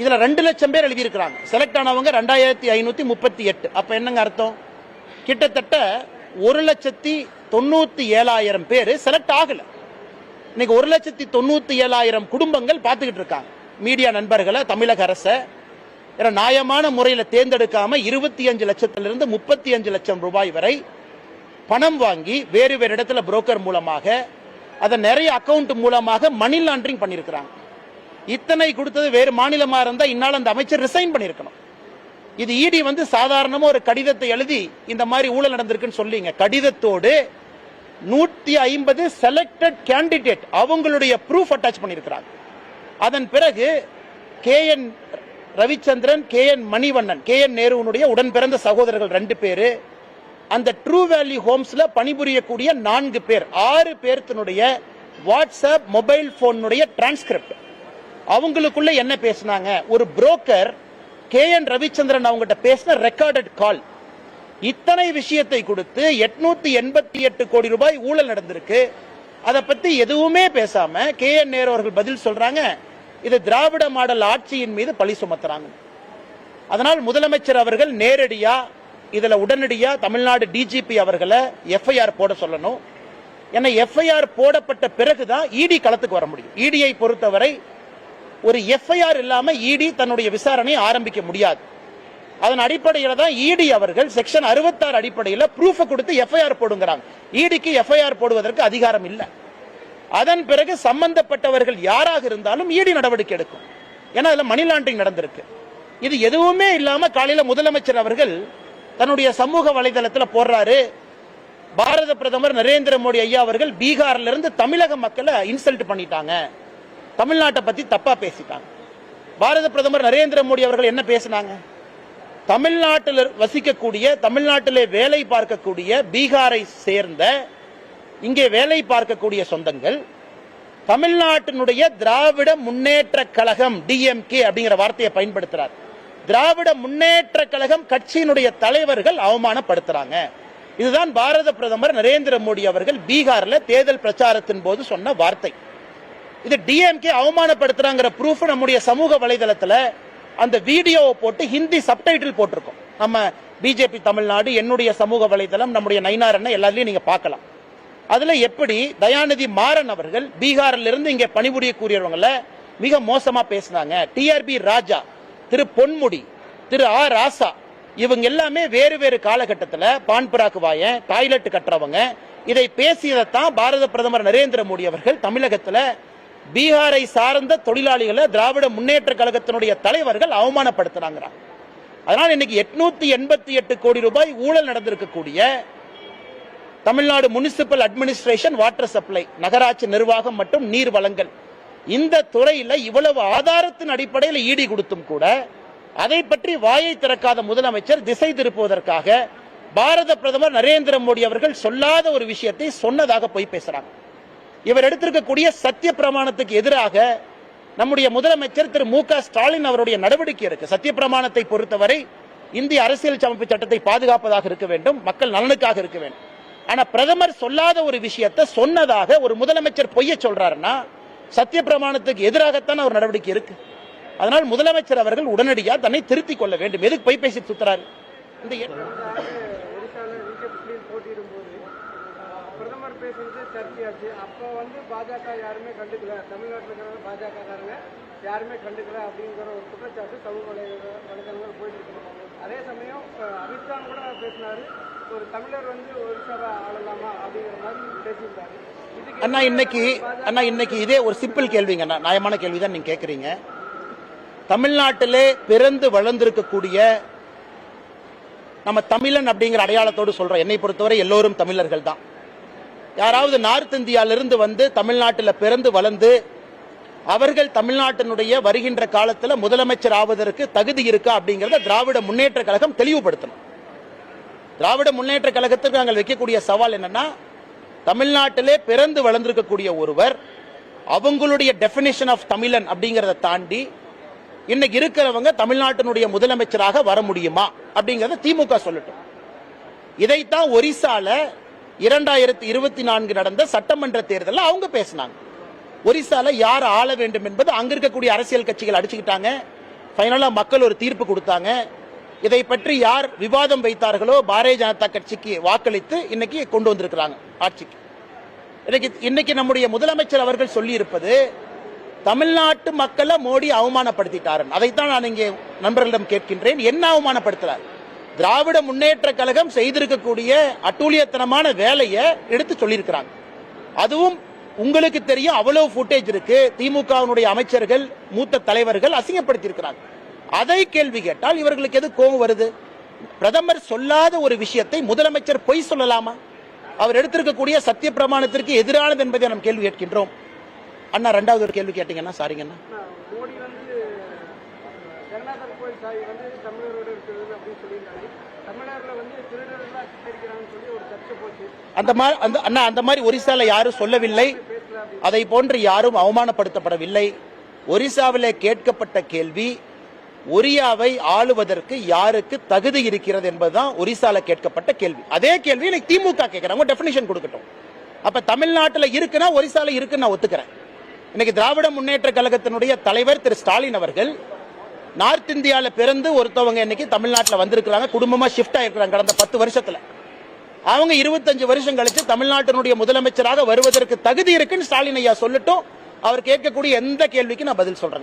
இதில் ரெண்டு லட்சம் பேர் எழுதியிருக்கிறாங்க. செலக்ட் ஆனவங்க ரெண்டாயிரத்தி ஐநூற்றி முப்பத்தி எட்டு. அப்போ என்னங்க அர்த்தம்? கிட்டத்தட்ட ஒரு லட்சத்தி தொண்ணூற்றி ஏழாயிரம் பேர் செலக்ட் ஆகலை. இன்னைக்கு ஒரு லட்சத்தி தொண்ணூற்றி ஏழாயிரம் குடும்பங்கள் பார்த்துக்கிட்டு இருக்காங்க. மீடியா நண்பர்களை தமிழக அரசை ஏன்னா நியாயமான முறையில் தேர்ந்தெடுக்காம இருபத்தி அஞ்சு லட்சத்திலிருந்து முப்பத்தி அஞ்சு லட்சம் ரூபாய் வரை பணம் வாங்கி வேறு வேறு இடத்துல புரோக்கர் மூலமாக அதை நிறைய அக்கவுண்ட் மூலமாக மணி லாண்டரிங் பண்ணியிருக்கிறாங்க. இத்தனை கொடுத்தது வேறு மாநிலமா இருந்தா இந்நாள் அந்த அமைச்சர் ரிசைன் பண்ணியிருக்கணும் இது இடி வந்து சாதாரணமா ஒரு கடிதத்தை எழுதி இந்த மாதிரி ஊழல் நடந்திருக்குன்னு சொல்லிங்க. கடிதத்தோடு நூத்தி ஐம்பது செலக்டட் கேண்டிடேட் அவங்களுடைய ப்ரூஃப் அட்டாச் பண்ணியிருக்கிறாங்க அதன் பிறகு K N Ravichandran K N Manivannan K N நேருவனுடைய உடன் பிறந்த சகோதரர்கள் ரெண்டு பேரு. அந்த ட்ரூ வேல்யூ ஹோம்ஸ்ல பணிபுரியக்கூடிய நான்கு பேர். ஆறு பேர்த்தினுடைய வாட்ஸ்அப் மொபைல் போனுடைய டிரான்ஸ்கிரிப்ட் அவங்களுக்குள்ள என்ன பேசினாங்க? ஒரு புரோக்கர் கே என் ரவிச்சந்திரன் அவங்ககிட்ட பேசின ரெக்கார்டட் கால் இத்தனை விஷயத்தை கொடுத்து எட்நூத்தி எண்பத்தி எட்டு கோடி ரூபாய் ஊழல் நடந்திருக்கு. அதை பத்தி எதுவுமே பேசாம கே என் நேரு அவர்கள் பதில் சொல்றாங்க. இது திராவிட மாடல் ஆட்சியின் மீது பழி சுமத்துறாங்க. அதனால் முதலமைச்சர் அவர்கள் நேரடியா இதுல உடனடியா தமிழ்நாடு டிஜிபி அவர்களை எஃப்ஐஆர் போட சொல்லணும். ஏன்னா எஃப்ஐஆர் போடப்பட்ட பிறகுதான் இடி களத்துக்கு வர முடியும். இடியை பொறுத்தவரை ஒரு எஃப்ஐஆர் இல்லாம இடி தன்னுடைய விசாரணையை ஆரம்பிக்க முடியாது. அதன் அடிப்படையில் தான் இடி அவர்கள் செக்ஷன் 66 அடிப்படையில் ப்ரூஃப் கொடுத்து எஃப்ஐஆர் போடுங்கிறாங்க. இடிக்கு எஃப்ஐஆர் போடுவதற்கு அதிகாரம் இல்லை. அதன் பிறகு சம்பந்தப்பட்டவர்கள் யாராக இருந்தாலும் இடி நடவடிக்கை எடுக்கும். ஏன்னா அதில் மணி லாண்டரிங் நடந்திருக்கு. இது எதுவுமே இல்லாமல் காலையில் முதலமைச்சர் அவர்கள் தன்னுடைய சமூக வலைதளத்தில் போடுறாரு. பாரத பிரதமர் நரேந்திர மோடி ஐயா அவர்கள் பீகார்ல இருந்து தமிழக மக்களை இன்சல்ட் பண்ணிட்டாங்க. தமிழ்நாட்டை பற்றி தப்பாக பேசிட்டாங்க. பாரத பிரதமர் நரேந்திர மோடி அவர்கள் என்ன பேசினாங்க? தமிழ்நாட்டில் வசிக்கக்கூடிய தமிழ்நாட்டிலே வேலை பார்க்கக்கூடிய பீகாரை சேர்ந்த இங்கே வேலை பார்க்கக்கூடிய சொந்தங்கள் தமிழ்நாட்டினுடைய திராவிட முன்னேற்ற கழகம் டிஎம்கே அப்படிங்கிற வார்த்தையை பயன்படுத்துறார். திராவிட முன்னேற்ற கழகம் கட்சியினுடைய தலைவர்கள் அவமானப்படுத்துறாங்க. இதுதான் பாரத பிரதமர் நரேந்திர மோடி அவர்கள் பீகார்ல தேர்தல் பிரச்சாரத்தின் போது சொன்ன வார்த்தை. இது டிஎம்கே அவமானப்படுத்துறாங்கிற ப்ரூஃப் நம்முடைய சமூக வலைதளத்தில் அந்த வீடியோவை போட்டு ஹிந்தி சப்டைட்டில் போட்டிருக்கோம். நம்ம பிஜேபி தமிழ்நாடு என்னுடைய சமூக வலைதளம் நம்முடைய நைனார் அண்ணன் எல்லாத்துலயும் நீங்க பார்க்கலாம். அதுல எப்படி தயாநிதி மாறன் அவர்கள் பீகாரில் இருந்து இங்க பணிபுரியக்கூடியவங்கள மிக மோசமா பேசினாங்க. டிஆர்பி ராஜா திரு பொன்முடி திரு ஆ ராசா இவங்க எல்லாமே வேறு வேறு காலகட்டத்தில் பான்புராக்கு வாயன் டாய்லெட் கட்டுறவங்க. இதை பேசியதைத்தான் பாரத பிரதமர் நரேந்திர மோடி அவர்கள் தமிழகத்தில் பீகாரை சார்ந்த தொழிலாளிகளை திராவிட முன்னேற்ற கழகத்தினுடைய தலைவர்கள் அவமானப்படுத்துறாங்க அதனால் இன்னைக்கு எட்நூத்தி எண்பத்தி எட்டு கோடி ரூபாய் ஊழல் நடந்திருக்கக்கூடிய Tamil Nadu municipal administration water supply நகராட்சி நிர்வாகம் மற்றும் நீர் வளங்கள் இந்த துறையில் இவ்வளவு ஆதாரத்தின் அடிப்படையில் ஈடி கொடுத்தும் கூட அதை பற்றி வாயை திறக்காத முதலமைச்சர் திசை திருப்புவதற்காக பாரத பிரதமர் நரேந்திர மோடி அவர்கள் சொல்லாத ஒரு விஷயத்தை சொன்னதாக போய் பேசுறாங்க. இவர் எடுத்திருக்கக்கூடிய சத்திய பிரமாணத்துக்கு எதிராக நம்முடைய முதலமைச்சர் திரு மு க ஸ்டாலின் அவருடைய நடவடிக்கை இருக்கு சத்திய பிரமாணத்தை பொறுத்தவரை இந்திய அரசியல் அமைப்பு சட்டத்தை பாதுகாப்பதாக இருக்க வேண்டும் மக்கள் நலனுக்காக இருக்க வேண்டும் ஆனா பிரதமர் சொல்லாத ஒரு விஷயத்தை சொன்னதாக ஒரு முதலமைச்சர் பொய்ய சொல்றாருன்னா சத்திய பிரமாணத்துக்கு எதிராகத்தான் அவர் நடவடிக்கை இருக்கு அதனால் முதலமைச்சர் அவர்கள் உடனடியாக தன்னை திருத்திக் கொள்ள வேண்டும் எதுக்கு பொய் பேசி சுத்துறாரு இந்த பிரதமர் பேசுறது சர்ச்சையாச்சு. அப்போ வந்து பாஜக யாருமே கண்டுக்கல. தமிழ்நாட்டில் இருக்கிற பாஜக காரங்க யாருமே கண்டுக்கல அப்படிங்கிற ஒரு குற்றச்சாட்டு சமூக வலை வலைதளங்கள் போயிட்டு இருக்கு அதே சமயம் அமித்ஷா கூட பேசினாரு. ஒரு தமிழர் வந்து ஒரிசாவை ஆளலாமா அப்படிங்கிற மாதிரி பேசியிருந்தாரு. அண்ணா இன்னைக்கு அண்ணா இன்னைக்கு இதே ஒரு சிம்பிள் கேள்விங்க அண்ணா. நியாயமான கேள்வி தான் நீங்க கேக்குறீங்க. தமிழ்நாட்டிலே பிறந்து வளர்ந்திருக்கக்கூடிய நம்ம தமிழன் அப்படிங்கிற அடையாளத்தோடு சொல்றோம். என்னை பொறுத்தவரை எல்லோரும் தமிழர்கள் தான் யாராவது நார்த் இந்தியாவிலிருந்து வந்து தமிழ்நாட்டில் பிறந்து வளர்ந்து அவர்கள் தமிழ்நாட்டினுடைய வருகின்ற காலத்தில் முதலமைச்சர் ஆவதற்கு தகுதி இருக்கா அப்படிங்கிறத திராவிட முன்னேற்ற கழகம் தெளிவுபடுத்தணும். திராவிட முன்னேற்ற கழகத்திற்கு நாங்கள் வைக்கக்கூடிய சவால் என்னன்னா தமிழ்நாட்டிலே பிறந்து வளர்ந்திருக்கக்கூடிய ஒருவர் அவங்களுடைய டெபினிஷன் ஆஃப் தமிழன் அப்படிங்கிறத தாண்டி இன்னைக்கு இருக்கிறவங்க தமிழ்நாட்டினுடைய முதலமைச்சராக வர முடியுமா அப்படிங்கிறத திமுக சொல்லட்டும். இதைத்தான் ஒரிசால இரண்டாயிரத்தி இருபத்தி நான்கு நடந்த சட்டமன்ற தேர்தலில் அவங்க பேசினாங்க. ஒரிசால யார் ஆள வேண்டும் என்பது அங்க இருக்கக்கூடிய அரசியல் கட்சிகள் அடிச்சுக்கிட்டாங்க. ஃபைனலா மக்கள் ஒரு தீர்ப்பு கொடுத்தாங்க. இதை பற்றி யார் விவாதம் வைத்தார்களோ பாரதிய ஜனதா கட்சிக்கு வாக்களித்து இன்னைக்கு கொண்டு வந்திருக்கிறாங்க ஆட்சிக்கு. இன்னைக்கு இன்னைக்கு நம்முடைய முதலமைச்சர் அவர்கள் சொல்லி இருப்பது தமிழ்நாட்டு மக்களை மோடி அவமானப்படுத்திட்டார் அதைத்தான் நான் இங்கே நண்பர்களிடம் கேட்கின்றேன். என்ன அவமானப்படுத்துறாரு? திராவிட முன்னேற்ற கழகம் செய்திருக்கக்கூடிய அட்டூழியத்தனமான வேலையை எடுத்து சொல்லியிருக்கிறாங்க. அதுவும் உங்களுக்கு தெரியும் அவ்வளவு ஃபுட்டேஜ் இருக்கு. திமுகவினுடைய அமைச்சர்கள் மூத்த தலைவர்கள் அசிங்கப்படுத்தியிருக்கிறாங்க. அதை கேள்வி கேட்டால் இவர்களுக்கு எது கோபம் வருது? பிரதமர் சொல்லாத ஒரு விஷயத்தை முதலமைச்சர் பொய் சொல்லலாமா? அவர் எடுத்திருக்கக்கூடிய சத்திய பிரமாணத்திற்கு எதிரானது என்பதை நாம் கேள்வி கேட்கின்றோம். அண்ணா ரெண்டாவது ஒரு கேள்வி கேட்டீங்கன்னா சாரிங்கண்ணா. கோயில் சாவி வந்து தமிழரோட இருக்குது அப்படின்னு சொல்லியிருந்தாங்க தமிழர்ல வந்து திருடர்களாக சித்தரிக்கிறாங்கன்னு சொல்லி ஒரு சர்ச்சை போச்சு. அந்த மாதிரி அந்த அண்ணா அந்த மாதிரி ஒரிசால யாரும் சொல்லவில்லை. அதை போன்று யாரும் அவமானப்படுத்தப்படவில்லை. ஒரிசாவிலே கேட்கப்பட்ட கேள்வி ஒரியாவை ஆளுவதற்கு யாருக்கு தகுதி இருக்கிறது என்பதுதான் ஒரிசால கேட்கப்பட்ட கேள்வி. அதே கேள்வி இன்னைக்கு திமுக கேட்கறாங்க. டெபினிஷன் கொடுக்கட்டும். அப்ப தமிழ்நாட்டுல இருக்குன்னா ஒரிசால இருக்குன்னு நான் ஒத்துக்கிறேன். இன்னைக்கு திராவிட முன்னேற்ற கழகத்தினுடைய தலைவர் திரு ஸ்டாலின் அவர்கள் நார்த் இந்தியாவில் பிறந்து ஒருத்தவங்க இன்னைக்கு தமிழ்நாட்டுல வந்திருக்கிறாங்க. குடும்பமா ஷிஃப்ட் ஆகிருக்கிறாங்க கடந்த பத்து வருஷத்துல. அவங்க இருபத்தஞ்சு வருஷம் கழிச்சு தமிழ்நாட்டினுடைய முதலமைச்சராக வருவதற்கு தகுதி இருக்குன்னு ஸ்டாலின் ஐயா சொல்லட்டும் அவர் கேட்கக்கூடிய எந்த கேள்விக்கு நான் பதில் சொல்றேன்.